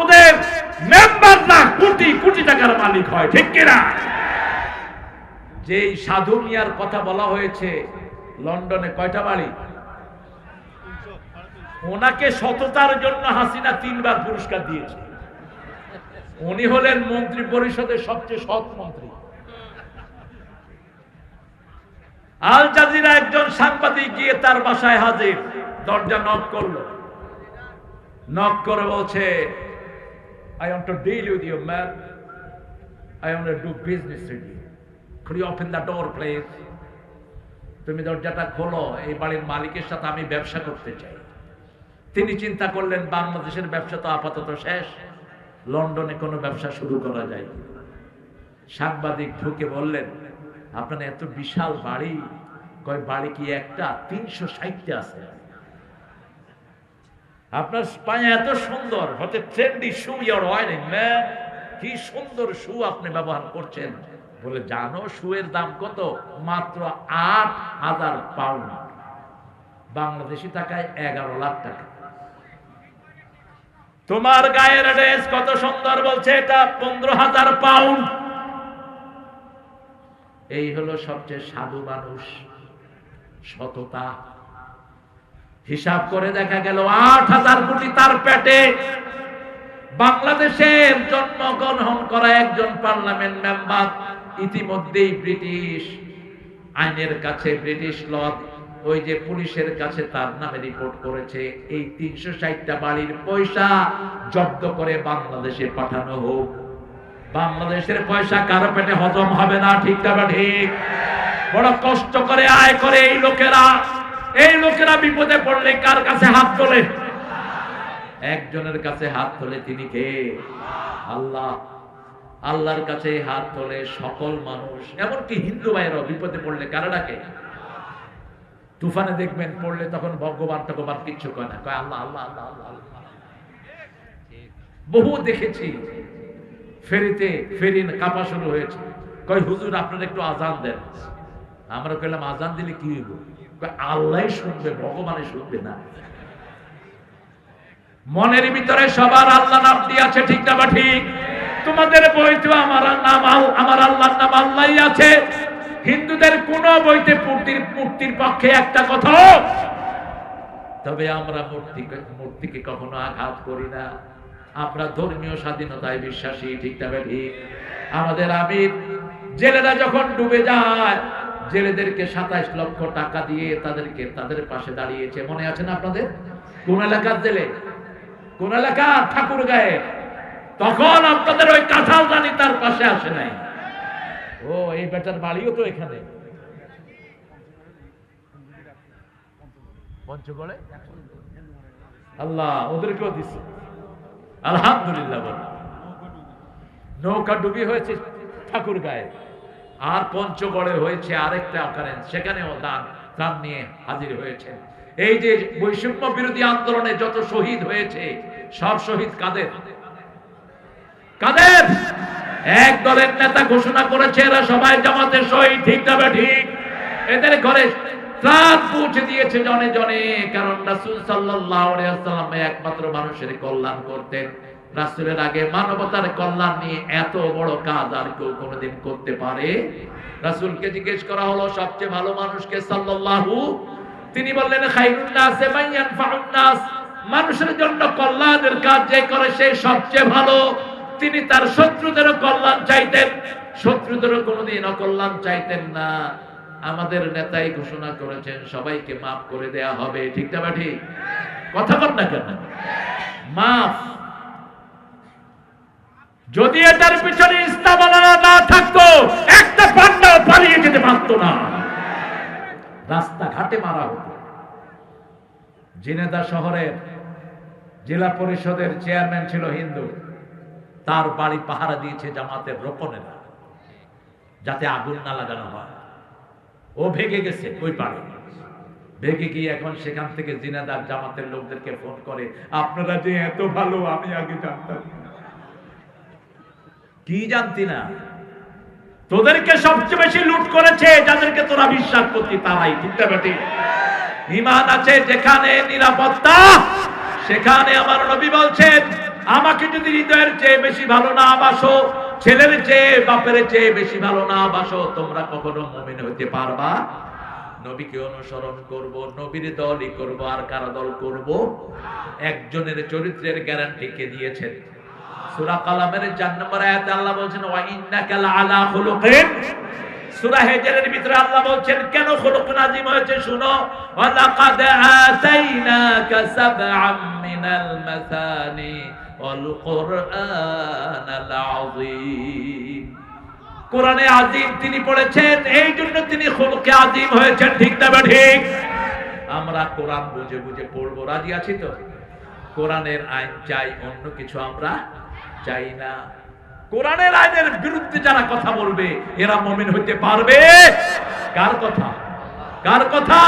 ওদের মেম্বার না কোটি কোটি টাকার মালিক হয়, ঠিক কিনা? যেই সাধু মিয়ার কথা বলা হয়েছে, লন্ডনে কয়টা বাড়ি? ওনাকে সততার জন্য হাসিনা তিনবার পুরস্কার দিয়েছে। উনি হলেন মন্ত্রী পরিষদের সবচেয়ে সৎ মন্ত্রী। আল জাজিরা একজন সাংবাদিক গিয়ে তার বাসায় হাজির, দরজা নক করল। নক করে বলছে I want to deal with you, man. I want to do business with you. Could you open the door, please? তুমি দরজাটা খোলো এই বাড়ির মালিকের সাথে আমি ব্যবসা করতে চাই তিনি চিন্তা করলেন বাংলাদেশের ব্যবসা তো আপাতত শেষ লন্ডনে কোনো ব্যবসা শুরু করা যায়? সাংবাদিক ঢুকে বললেন আপনার এত বিশাল বাড়ি কয় বাড়ি কি একটা তিনশো ষাটটা আছে আপনার পায়ে এত সুন্দর, হতে ট্রেন্ডি শু ইয়ার ওয়ারিং কি সুন্দর শু আপনি ব্যবহার করছেন। বলে, জানো শুয়ের দাম কত? মাত্র আট হাজার পাউন্ড। বাংলাদেশি টাকায় এগারো লাখ টাকা। তোমার গায়ের ড্রেস কত সুন্দর বলছে, এটা পনেরো হাজার পাউন্ড। এই হলো সবচেয়ে সাধু মানুষ, সততা। হিসাব করে দেখা গেল আট হাজার কোটি তার পেটে। বাংলাদেশের জন্মগ্রহণ করা একজন পার্লামেন্ট মেম্বার, ইতিমধ্যেই ব্রিটিশ আইনের কাছে, ব্রিটিশ ল ওই যে পুলিশের কাছে তার নামে রিপোর্ট করেছে। এই তিনশো ষাটটা বাড়ির পয়সা জব্দ করে বাংলাদেশে পাঠানো হোক। বাংলাদেশের পয়সা কারও পেটে হজম হবে না, ঠিক ঠিক? বড় কষ্ট করে, আয় করে এই লোকেরা। এই লোকেরা বিপদে পড়লে কার কাছে হাত তোলে? একজনের কাছে হাত তোলে তিনি কে? আল্লাহ। আল্লাহর কাছে হাত তোলে সকল মানুষ। এমনকি হিন্দু ভাইয়েরাও বিপদে পড়লে কারা ডাকে? তুফানে দেখবেন, পড়লে তখন ভগবান টগবান কিচ্ছু কয় না। কয় আল্লাহ আল্লাহ আল্লাহ আল্লাহ আল্লাহ। বহু দেখেছি, ফেরিতে ফেরি কাপা শুরু হয়েছে। কয়, হুজুর, আপনারা একটু আজান দেন। আমরা কইলাম, আজান দিলে কি হইব? আল্লাহ শুনবে ভগবানে শুনবে না। মনের ভিতরে সবার আল্লাহ নাম আছে, ঠিক না বা ঠিক? তোমাদের বইতে আমার নাম আমার আল্লাহর নাম আল্লাহই আছে। হিন্দুদের কোন বইতে মূর্তির মূর্তির পক্ষে একটা কথা। তবে আমরা মূর্তি মূর্তিকে কখনো আঘাত করি না। আমরা ধর্মীয় স্বাধীনতায় বিশ্বাসী, ঠিক তবে ঠিক? আমাদের আমির জেলেরা যখন ডুবে যায় জেলেদেরকে সাতাইশ লক্ষ টাকা দিয়ে তাদেরকে তাদের পাশে দাঁড়িয়েছে। মনে আছে না আপনাদের? কোন এলাকার জেলে? কোন এলাকা ঠাকুর গায়ে তখন আপনাদের ওই কাঁঠাল রানী তার পাশে আসে নাই। ও, এই বেটার বাড়িও তো এখানে। পঞ্চগড়ে আল্লাহ, ওদেরকেও দিছে। আলহামদুলিল্লাহ নৌকা ডুবি হয়েছে ঠাকুর গায়ে আর পঞ্চগড়ে হয়েছে আরেকটা অকারেন্স সেখানেও দান ত্রাণ নিয়ে হাজির হয়েছেন এই যে বৈষম্য বিরোধী আন্দোলনে যত শহীদ হয়েছে, সব শহীদ কাদের? কাদের? এক দলের নেতা ঘোষণা করেছে, এরা সবাই জামাতের শহীদ, ঠিক তবে ঠিক? এদের ঘরে ত্রাণ পৌঁছে দিয়েছে জনে জনে, কারণ রাসূল ওয়াসাল্লাম একমাত্র মানুষের কল্যাণ করতেন। রাসূলের আগে মানবতার কল্যাণ নিয়ে এত বড় কাজ আর কেউ কোনোদিন করতে পারে? রাসূলকে জিজ্ঞেস করা হলো, সবচেয়ে ভালো মানুষকে সাল্লাল্লাহু, তিনি বললেন মান মানুষের জন্য কল্যাণের কাজ যে করে সে সবচেয়ে ভালো। তিনি তার শত্রুদেরও কল্যাণ চাইতেন, শত্রুদেরও কোনোদিন অকল্যাণ চাইতেন না। আমাদের নেতাই ঘোষণা করেছেন, সবাইকে মাফ করে দেয়া হবে। ঠিক না বা ঠিক? কথা বল না কেন? মাফ। যদি এটার পিছনে ইস্তাবালা না থাকতো, একটা পান্ডাও পালিয়ে যেতে পারতো না। রাস্তাঘাটে মারা হতো। জিনেদা শহরের জেলা পরিষদের চেয়ারম্যান ছিল হিন্দু। তার বাড়ি পাহারা দিয়েছে জামাতের রোপণেরা, যাতে আগুন না লাগানো হয়। ও ভেগে গেছে ওই পাড়ে। ভেগে গিয়ে এখন সেখান থেকে জিনাদার জামাতের লোকদেরকে ফোন করে, আপনারা যে এত ভালো, আমি আগে জানতাম। কি জানতি না? তোদেরকে সবচেয়ে বেশি লুট করেছে যাদেরকে তোরা বিশ্বাস করতি, তারাই। ঠিক না বেটি? ইমান আছে যেখানে নিরাপত্তা, সেখানে আমার নবী বলছেন, আমাকে যদি হৃদয়ের চেয়ে বেশি ভালো না বাসো, ছেলের চেয়ে, বাপের চেয়ে বেশি ভালো না বাসো, তোমরা কখনো মুমিন হইতে পারবা? নবীকে অনুসরণ করব, নবীর দলই করব, আর কারা দল করব? একজনের চরিত্রের গ্যারান্টি কে দিয়েছেন। সূরা কালামের 4 নম্বর আয়াতে আল্লাহ বলছেন, ওয়া ইন্নাকা খুলুকিন। ভিতরে আল্লাহ বলছেন, কেন খুলুক হয়েছে শুনো ওয়া লাকাদ আতাইনাকা সাবআম মিনাল মাসানি ওয়াল আযীম। কোরআনে আজিম তিনি পড়েছেন, এই জন্য তিনি খুলকে আজিম হয়েছেন, ঠিক না ঠিক আমরা কোরআন বুঝে বুঝে পড়ব, রাজি আছি তো? কোরআনের আইন চাই, অন্য কিছু আমরা চাই না। কোরআনের আইনের বিরুদ্ধে যারা কথা বলবে, এরা মমিন হইতে পারবে। কার কথা? কার কথা?